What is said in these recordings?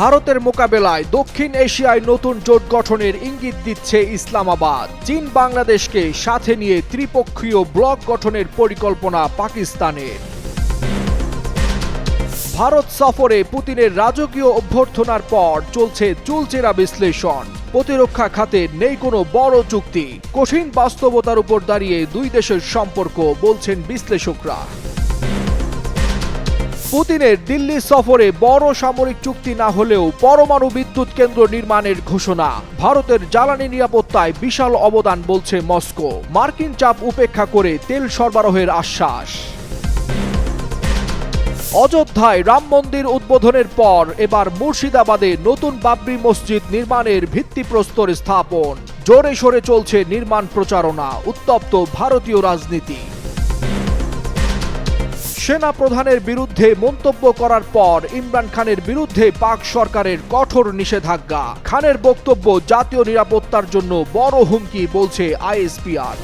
ভারতের মোকাবেলায় দক্ষিণ এশিয়ায় নতুন জোট গঠনের ইঙ্গিত দিচ্ছে ইসলামাবাদ। চীন বাংলাদেশকে সাথে নিয়ে ত্রিপক্ষীয় ব্লক গঠনের পরিকল্পনা পাকিস্তানের। ভারত সফরে পুতিনের রাজকীয় অভ্যর্থনার পর চলছে চুলচেরা বিশ্লেষণ। প্রতিরক্ষা খাতে নেই কোনো বড় চুক্তি কঠিন বাস্তবতার উপর দাঁড়িয়ে দুই দেশের সম্পর্ক, বলছেন বিশ্লেষকরা। পুতিনের দিল্লি সফরে বড় সামরিক চুক্তি না হলেও পরমাণু বিদ্যুৎ কেন্দ্র নির্মাণের ঘোষণা। ভারতের জ্বালানি নিরাপত্তায় বিশাল অবদান বলছে মস্কো। মার্কিন চাপ উপেক্ষা করে তেল সরবরাহের আশ্বাস। অযোধ্যায় রাম মন্দির উদ্বোধনের পর এবার মুর্শিদাবাদে নতুন বাবরি মসজিদ নির্মাণের ভিত্তিপ্রস্তর স্থাপন। জোরে সোরে চলছে নির্মাণ প্রচারণা, উত্তপ্ত ভারতীয় রাজনীতি। সেনা প্রধানের বিরুদ্ধে মন্তব্য করার পর ইমরান খানের বিরুদ্ধে পাক সরকারের কঠোর নিষেধাজ্ঞা। খানের বক্তব্য জাতীয় নিরাপত্তার জন্য বড় হুমকি, বলছে আইএসপিআর।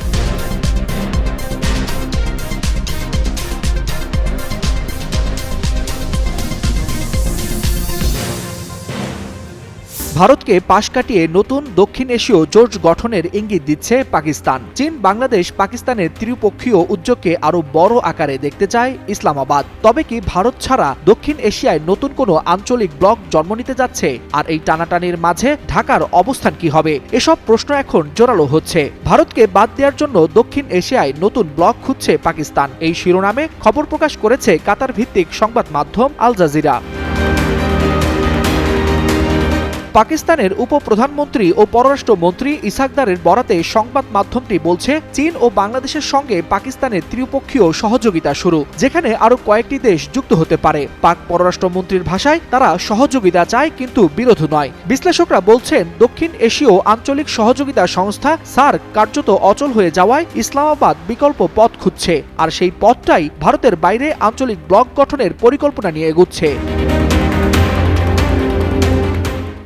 ভারতকে পাশ কাটিয়ে নতুন দক্ষিণ এশীয় জোট গঠনের ইঙ্গিত দিচ্ছে পাকিস্তান। চীন, বাংলাদেশ, পাকিস্তানের ত্রিপক্ষীয় উদ্যোগকে আরও বড় আকারে দেখতে চায় ইসলামাবাদ। তবে কি ভারত ছাড়া দক্ষিণ এশিয়ায় নতুন কোনো আঞ্চলিক ব্লক জন্ম নিতে যাচ্ছে? আর এই টানাটানির মাঝে ঢাকার অবস্থান কি হবে? এসব প্রশ্ন এখন জোরালো হচ্ছে। ভারতকে বাদ দেওয়ার জন্য দক্ষিণ এশিয়ায় নতুন ব্লক খুঁজছে পাকিস্তান। এই শিরোনামে খবর প্রকাশ করেছে কাতার ভিত্তিক সংবাদ মাধ্যম আল জাজিরা। পাকিস্তানের উপপ্রধানমন্ত্রী ও পররাষ্ট্রমন্ত্রী ইসাকদারের বরাতে সংবাদ মাধ্যমটি বলছে, চীন ও বাংলাদেশের সঙ্গে পাকিস্তানের ত্রিপক্ষীয় সহযোগিতা শুরু, যেখানে আরও কয়েকটি দেশ যুক্ত হতে পারে। পাক পররাষ্ট্রমন্ত্রীর ভাষায় তারা সহযোগিতা চায় কিন্তু বিরোধ নয়। বিশ্লেষকরা বলছেন, দক্ষিণ এশীয় আঞ্চলিক সহযোগিতা সংস্থা সার্ক কার্যত অচল হয়ে যাওয়ায় ইসলামাবাদ বিকল্প পথ খুঁজছে, আর সেই পথটাই ভারতের বাইরে আঞ্চলিক ব্লক গঠনের পরিকল্পনা নিয়ে এগুচ্ছে।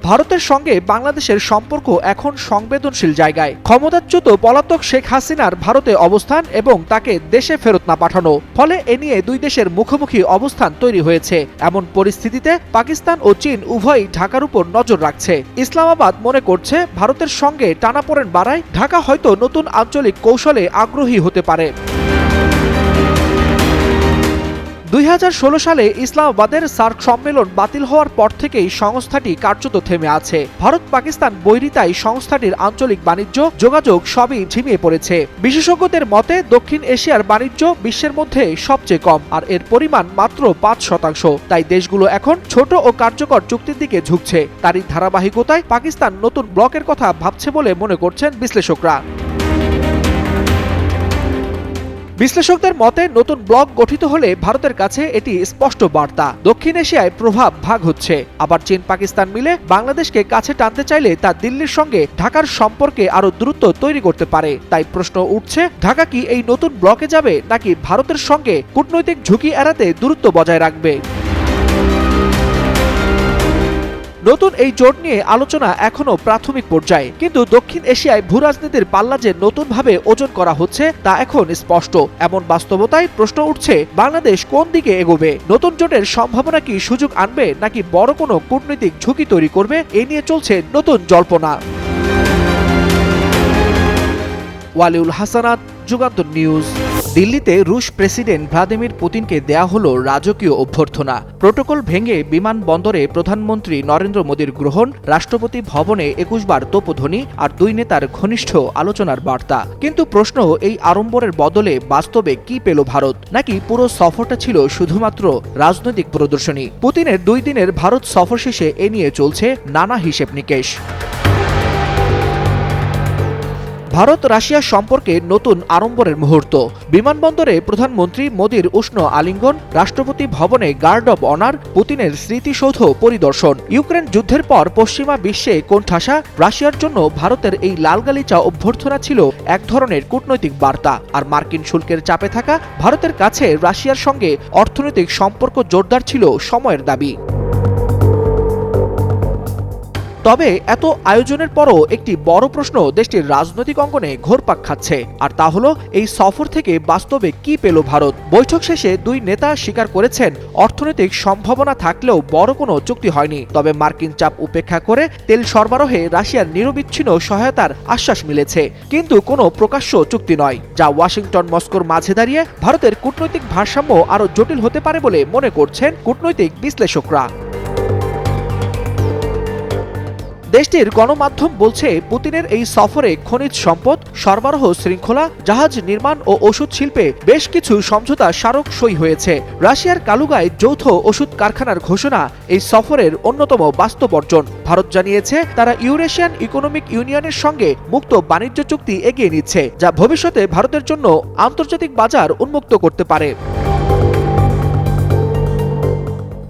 ভারতের সঙ্গে বাংলাদেশের সম্পর্ক এখন সংবেদনশীল জায়গায়। ক্ষমতাচ্যুত পলাতক শেখ হাসিনার ভারতে অবস্থান এবং তাকে দেশে ফেরত না পাঠানো। ফলে এ নিয়ে দুই দেশের মুখোমুখি অবস্থান তৈরি হয়েছে। এমন পরিস্থিতিতে পাকিস্তান ও চীন উভয়ই ঢাকার উপর নজর রাখছে। ইসলামাবাদ মনে করছে ভারতের সঙ্গে টানাপোড়েন বাড়ায় ঢাকা হয়তো নতুন আঞ্চলিক কৌশলে আগ্রহী হতে পারে। দুই হাজার ষোলো সালে ইসলামাবাদের সার্ক সম্মেলন বাতিল হওয়ার পর থেকেই সংস্থাটি কার্যত থেমে আছে। ভারত পাকিস্তান বৈরিতায় সংস্থাটির আঞ্চলিক বাণিজ্য, যোগাযোগ সবই ঝিমিয়ে পড়েছে। বিশেষজ্ঞদের মতে, দক্ষিণ এশিয়ার বাণিজ্য বিশ্বের মধ্যে সবচেয়ে কম, আর এর পরিমাণ মাত্র পাঁচ শতাংশ। তাই দেশগুলো এখন ছোট ও কার্যকর চুক্তির দিকে ঝুঁকছে। তারই ধারাবাহিকতায় পাকিস্তান নতুন ব্লকের কথা ভাবছে বলে মনে করছেন বিশ্লেষকরা। বিশ্লেষকদের মতে, নতুন ব্লক গঠিত হলে ভারতের কাছে এটি স্পষ্ট বার্তা। দক্ষিণ এশিয়ায় প্রভাব ভাগ হচ্ছে। আবার চীন, পাকিস্তান মিলে বাংলাদেশকে কাছে টানতে চাইলে তা দিল্লির সঙ্গে ঢাকার সম্পর্কে আরও দ্রুত তৈরি করতে পারে। তাই প্রশ্ন উঠছে, ঢাকা কি এই নতুন ব্লকে যাবে নাকি ভারতের সঙ্গে কূটনৈতিক ঝুঁকি এড়াতে দূরত্ব বজায় রাখবে? নতুন এই জোট নিয়ে আলোচনা এখনও প্রাথমিক পর্যায়ে। কিন্তু দক্ষিণ এশিয়ায় ভূ রাজনীতির পাল্লা যে নতুনভাবে ওজন করা হচ্ছে, তা এখন স্পষ্ট। এমন বাস্তবতায় প্রশ্ন উঠছে, বাংলাদেশ কোন দিকে এগোবে? নতুন জোটের সম্ভাবনা কি সুযোগ আনবে, নাকি বড় কোনো কূটনৈতিক ঝুঁকি তৈরি করবে? এ নিয়ে চলছে নতুন জল্পনা। ওয়ালিউল হাসানাত, যুগান্তর নিউজ। দিল্লিতে রুশ প্রেসিডেন্ট ভ্লাদিমির পুতিনকে দেয়া হল রাজকীয় অভ্যর্থনা। প্রোটোকল ভেঙে বিমানবন্দরে প্রধানমন্ত্রী নরেন্দ্র মোদীর গ্রহণ, রাষ্ট্রপতি ভবনে একুশ বার তোপধ্বনি আর দুই নেতার ঘনিষ্ঠ আলোচনার বার্তা। কিন্তু প্রশ্ন, এই আড়ম্বরের বদলে বাস্তবে কি পেল ভারত? নাকি পুরো সফরটা ছিল শুধুমাত্র রাজনৈতিক প্রদর্শনী? পুতিনের দুই দিনের ভারত সফর শেষে এ নিয়ে চলছে নানা হিসেব নিকেশ। ভারত রাশিয়া সম্পর্কে নতুন আড়ম্বরের মুহূর্ত। বিমানবন্দরে প্রধানমন্ত্রী মোদীর উষ্ণ আলিঙ্গন, রাষ্ট্রপতি ভবনে গার্ড অব অনার, পুতিনের স্মৃতিসৌধ পরিদর্শন। ইউক্রেন যুদ্ধের পর পশ্চিমা বিশ্বে কোণঠাসা, রাশিয়ার জন্য ভারতের এই লালগালিচা অভ্যর্থনা ছিল এক ধরনের কূটনৈতিক বার্তা। আর মার্কিন শুল্কের চাপে থাকা ভারতের কাছে রাশিয়ার সঙ্গে অর্থনৈতিক সম্পর্ক জোরদার ছিল সময়ের দাবি। তবে এত আয়োজনের পরও একটি বড় প্রশ্ন দেশটির রাজনৈতিক অঙ্গনে ঘোরপাক খাচ্ছে। আর তা হলো, এই সফর থেকে বাস্তবে কি পেল ভারত? বৈঠক শেষে দুই নেতা স্বীকার করেছেন, অর্থনৈতিক সম্ভাবনা থাকলেও বড় কোনো চুক্তি হয়নি। তবে মার্কিন চাপ উপেক্ষা করে তেল সরবরাহে রাশিয়ার নিরবিচ্ছিন্ন সহায়তার আশ্বাস মিলেছে। কিন্তু কোনো প্রকাশ্য চুক্তি নয়, যা ওয়াশিংটন মস্কোর মাঝে দাঁড়িয়ে ভারতের কূটনৈতিক ভারসাম্য আরও জটিল হতে পারে বলে মনে করছেন কূটনৈতিক বিশ্লেষকরা। দেশটির গণমাধ্যম বলছে, পুতিনের এই সফরে খনিজ সম্পদ, সরবরাহ শৃঙ্খলা, জাহাজ নির্মাণ ও ওষুধ শিল্পে বেশ কিছু সমঝোতা স্মারক সই হয়েছে। রাশিয়ার কালুগায় যৌথ ওষুধ কারখানার ঘোষণা এই সফরের অন্যতম বাস্তব অর্জন। ভারত জানিয়েছে, তারা ইউরেশিয়ান ইকোনমিক ইউনিয়নের সঙ্গে মুক্ত বাণিজ্য চুক্তি এগিয়ে নিচ্ছে, যা ভবিষ্যতে ভারতের জন্য আন্তর্জাতিক বাজার উন্মুক্ত করতে পারে।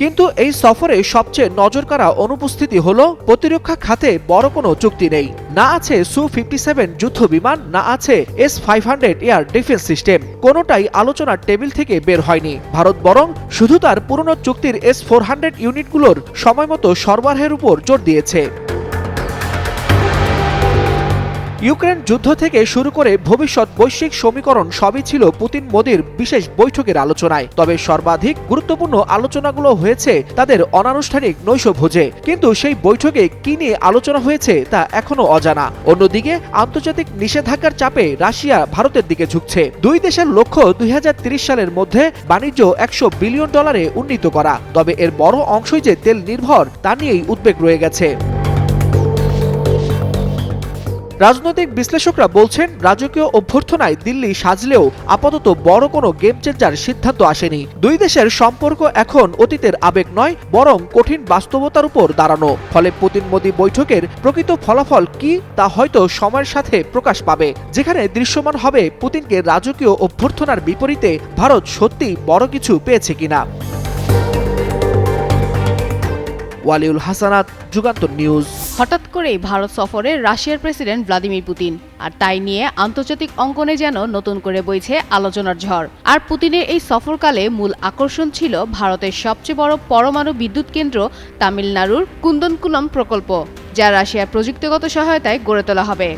কিন্তু এই সফরে সবচেয়ে নজরকাড়া অনুপস্থিতি হল, প্রতিরক্ষা খাতে বড় কোনো চুক্তি নেই। না আছে সু ফিফটি সেভেন যুদ্ধ বিমান না আছে S five hundred air defence system. কোনোটাই আলোচনার টেবিল থেকে বের হয়নি। ভারত বরং শুধু তার পুরনো চুক্তির এস ফোর হান্ড্রেড ইউনিটগুলোর সময় মতো সরবরাহের উপর জোর দিয়েছে। ইউক্রেন যুদ্ধ থেকে শুরু করে ভবিষ্যৎ বৈশ্বিক সমীকরণ সবই ছিল পুতিন মোদির বিশেষ বৈঠকের আলোচনায়। তবে সর্বাধিক গুরুত্বপূর্ণ আলোচনাগুলো হয়েছে তাদের অনানুষ্ঠানিক নৈশভোজে। কিন্তু সেই বৈঠকে কি নিয়ে আলোচনা হয়েছে তা এখনও অজানা। অন্যদিকে, আন্তর্জাতিক নিষেধাজ্ঞার চাপে রাশিয়া ভারতের দিকে ঝুঁকছে। দুই দেশের লক্ষ্য দুই সালের মধ্যে বাণিজ্য একশো বিলিয়ন ডলারে উন্নীত করা। তবে এর বড় অংশই যে তেল নির্ভর, তা নিয়েই উদ্বেগ রয়ে গেছে। রাজনৈতিক বিশ্লেষকরা বলছেন, রাজকীয় অভ্যর্থনায় দিল্লি সাজলেও আপাতত বড় কোনো গেম চেঞ্জার সিদ্ধান্ত আসেনি। দুই দেশের সম্পর্ক এখন অতীতের আবেগ নয়, বরং কঠিন বাস্তবতার উপর দাঁড়ানো। ফলে পুতিন মোদী বৈঠকের প্রকৃত ফলাফল কি, তা হয়তো সময়ের সাথে প্রকাশ পাবে। যেখানে দৃশ্যমান হবে পুতিনকে রাজকীয় অভ্যর্থনার বিপরীতে ভারত সত্যি বড় কিছু পেয়েছে কিনা। ওয়ালিউল হাসানাত, যুগান্তর নিউজ। হঠাৎ করেই ভারত সফরে রাশিয়ার প্রেসিডেন্ট ভ্লাদিমির পুতিন। আর তাই নিয়ে আন্তর্জাতিক অঙ্গনে যেন নতুন করে বইছে আলোচনার ঝড়। আর পুতিনের এই সফরকালে মূল আকর্ষণ ছিল ভারতের সবচেয়ে বড় পরমাণু বিদ্যুৎ কেন্দ্র তামিলনাড়ুর কুন্দনকুলম প্রকল্প, যা রাশিয়ার প্রযুক্তিগত সহায়তায় গড়ে তোলা হবে।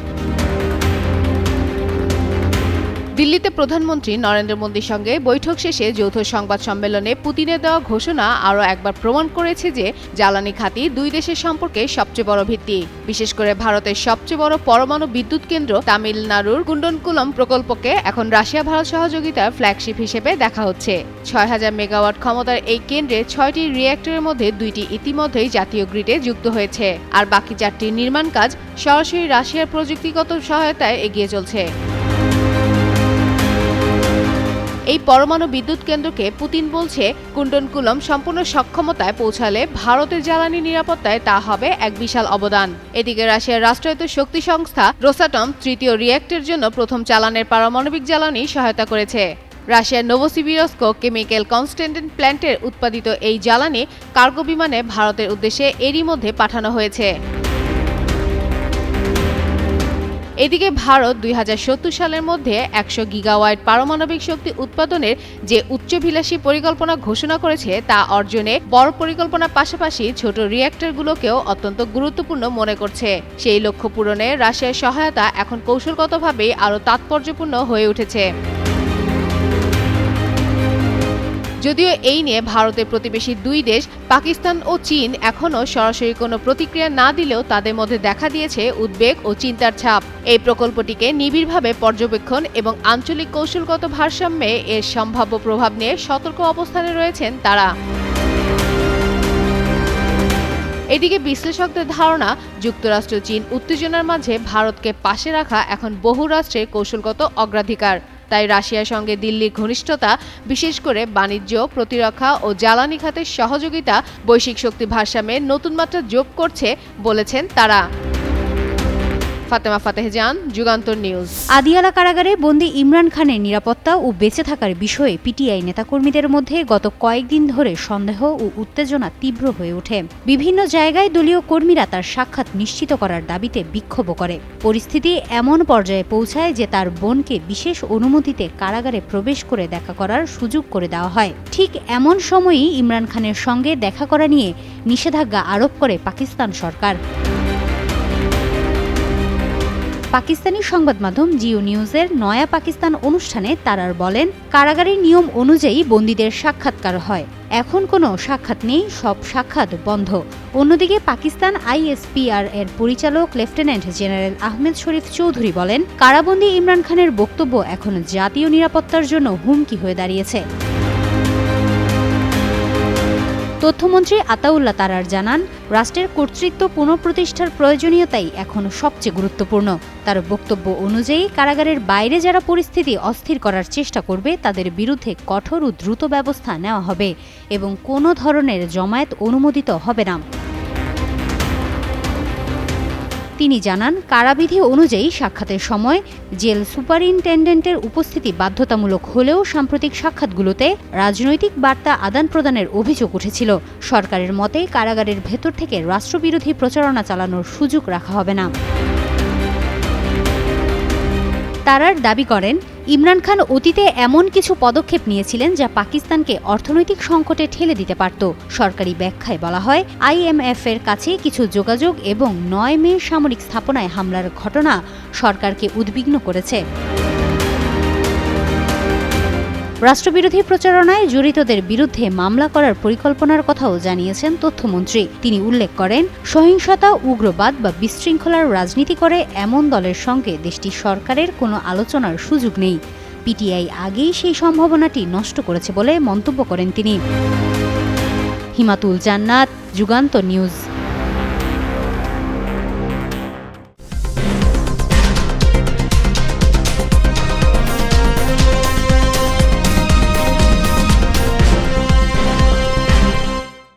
দিল্লিতে প্রধানমন্ত্রী নরেন্দ্র মোদীর সঙ্গে বৈঠক শেষে যৌথ সংবাদ সম্মেলনে পুতিনের দেওয়া ঘোষণা আরও একবার প্রমাণ করেছে যে জ্বালানি খাতি দুই দেশের সম্পর্কে সবচেয়ে বড় ভিত্তি। বিশেষ করে ভারতের সবচেয়ে বড় পরমাণু বিদ্যুৎ কেন্দ্র তামিলনাড়ুর কুণ্ডনকুলম প্রকল্পকে এখন রাশিয়া ভারত সহযোগিতার ফ্ল্যাগশিপ হিসেবে দেখা হচ্ছে। ছয় হাজার মেগাওয়াট ক্ষমতার এই কেন্দ্রে ছয়টি রিয়্যাক্টরের মধ্যে দুইটি ইতিমধ্যেই জাতীয় গ্রিডে যুক্ত হয়েছে। আর বাকি চারটির নির্মাণ কাজ সরাসরি রাশিয়ার প্রযুক্তিগত সহায়তায় এগিয়ে চলছে। এই পরমাণু বিদ্যুৎ কেন্দ্রকে পুতিন বলছে, কুণ্ডনকুলম সম্পূর্ণ সক্ষমতায় পৌঁছালে ভারতের জ্বালানি নিরাপত্তায় তা হবে এক বিশাল অবদান। এদিকে রাশিয়ার রাষ্ট্রায়ত্ত শক্তি সংস্থা রোসাটম তৃতীয় রিয়েক্টের জন্য প্রথম চালানের পারমাণবিক জ্বালানি সহায়তা করেছে। রাশিয়ার নোভোসিবিরস্কো কেমিক্যাল কনস্টেন্টেন্ট প্ল্যান্টের উৎপাদিত এই জ্বালানি কার্গো বিমানে ভারতের উদ্দেশ্যে এরই মধ্যে পাঠানো হয়েছে। এদিকে ভারত দুই হাজার সত্তর সালের মধ্যে একশো গিগাওয়াট পারমাণবিক শক্তি উৎপাদনের যে উচ্চভিলাষী পরিকল্পনা ঘোষণা করেছে তা অর্জনে বড় পরিকল্পনার পাশাপাশি ছোট রিয়্যাক্টরগুলোকেও অত্যন্ত গুরুত্বপূর্ণ মনে করছে। সেই লক্ষ্য পূরণে রাশিয়ার সহায়তা এখন কৌশলগতভাবেই আরও তাৎপর্যপূর্ণ হয়ে উঠেছে। যদিও এই নিয়ে ভারতের প্রতিবেশী দুই দেশ, পাকিস্তান ও চীন, এখনও সরাসরি কোনো প্রতিক্রিয়া না দিলেও তাদের মধ্যে দেখা দিয়েছে উদ্বেগ ও চিন্তার ছাপ। এই প্রকল্পটিকে নিবিড়ভাবে পর্যবেক্ষণ এবং আঞ্চলিক কৌশলগত ভারসাম্যে এর সম্ভাব্য প্রভাব নিয়ে সতর্ক অবস্থানে রয়েছেন তারা। এদিকে বিশ্লেষকদের ধারণা, যুক্তরাষ্ট্র চীন উত্তেজনার মাঝে ভারতকে পাশে রাখা এখন বহু রাষ্ট্রের কৌশলগত অগ্রাধিকার। তাই রাশিয়ার সঙ্গে দিল্লির ঘনিষ্ঠতা, বিশেষ করে বাণিজ্য, প্রতিরক্ষা ও জ্বালানি খাতের সহযোগিতা, বৈশ্বিক শক্তি ভারসাম্যে নতুন মাত্রা যোগ করছে বলেছেন তারা। ফাতেমা ফাতেহজান যুগান্তর নিউজ। আদিয়ালা কারাগারে বন্দি ইমরান খানের নিরাপত্তা ও বেঁচে থাকার বিষয়ে পিটিআই নেতাকর্মীদের মধ্যে গত কয়েকদিন ধরে সন্দেহ ও উত্তেজনা তীব্র হয়ে ওঠে। বিভিন্ন জায়গায় দলীয় কর্মীরা তার সাক্ষাৎ নিশ্চিত করার দাবিতে বিক্ষোভ করে। পরিস্থিতি এমন পর্যায়ে পৌঁছায় যে তার বোনকে বিশেষ অনুমতিতে কারাগারে প্রবেশ করে দেখা করার সুযোগ করে দেওয়া হয়। ঠিক এমন সময়ই ইমরান খানের সঙ্গে দেখা করা নিয়ে নিষেধাজ্ঞা আরোপ করে পাকিস্তান সরকার। পাকিস্তানি সংবাদ মাধ্যম জিও নিউজের নয়া পাকিস্তান অনুষ্ঠানে তারার বলেন, কারাগারের নিয়ম অনুযায়ী বন্দীদের সাক্ষাৎকার হয়। এখন কোনো সাক্ষাৎ নেই, সব সাক্ষাৎ বন্ধ। অন্যদিকে পাকিস্তান আইএসপিআর এর পরিচালক লেফটেন্যান্ট জেনারেল আহমেদ শরীফ চৌধুরী বলেন, কারাবন্দী ইমরান খানের বক্তব্য এখন জাতীয় নিরাপত্তার জন্য হুমকি হয়ে দাঁড়িয়েছে। তথ্যমন্ত্রী আতাউল্লা তারার জানান, রাষ্ট্রের কর্তৃত্ব পুনঃপ্রতিষ্ঠার প্রয়োজনীয়তাই এখন সবচেয়ে গুরুত্বপূর্ণ। তার বক্তব্য অনুযায়ী, কারাগারের বাইরে যারা পরিস্থিতি অস্থির করার চেষ্টা করবে, তাদের বিরুদ্ধে কঠোর ও দ্রুত ব্যবস্থা নেওয়া হবে এবং কোনো ধরনের জমায়েত অনুমোদিত হবে না। তিনি জানান, কারাবিধি অনুযায়ী সাক্ষাতের সময় জেল সুপারিনটেন্ডেন্টের উপস্থিতি বাধ্যতামূলক হলেও সাম্প্রতিক সাক্ষাৎগুলোতে রাজনৈতিক বার্তা আদান প্রদানের অভিযোগ উঠেছিল। সরকারের মতে, কারাগারের ভেতর থেকে রাষ্ট্রবিরোধী প্রচারণা চালানোর সুযোগ রাখা হবে না। তারার দাবি করেন, ইমরান খান অতীতে এমন কিছু পদক্ষেপ নিয়েছিলেন যা পাকিস্তানকে অর্থনৈতিক সংকটে ঠেলে দিতে পারত। সরকারি ব্যাখ্যায় বলা হয়, আইএমএফ এর কাছে কিছু যোগাযোগ এবং নয় মে সামরিক স্থাপনায় হামলার ঘটনা সরকারকে উদ্বিগ্ন করেছে। রাষ্ট্রবিরোধী প্রচারণায় জড়িতদের বিরুদ্ধে মামলা করার পরিকল্পনার কথাও জানিয়েছেন তথ্যমন্ত্রী। তিনি উল্লেখ করেন, সহিংসতা, উগ্রবাদ বা বিশৃঙ্খলার রাজনীতি করে এমন দলের সঙ্গে দেশটির সরকারের কোনো আলোচনার সুযোগ নেই। পিটিআই আগেই সেই সম্ভাবনাটি নষ্ট করেছে বলে মন্তব্য করেন তিনি। হিমাতুল জান্নাত, যুগান্ত নিউজ।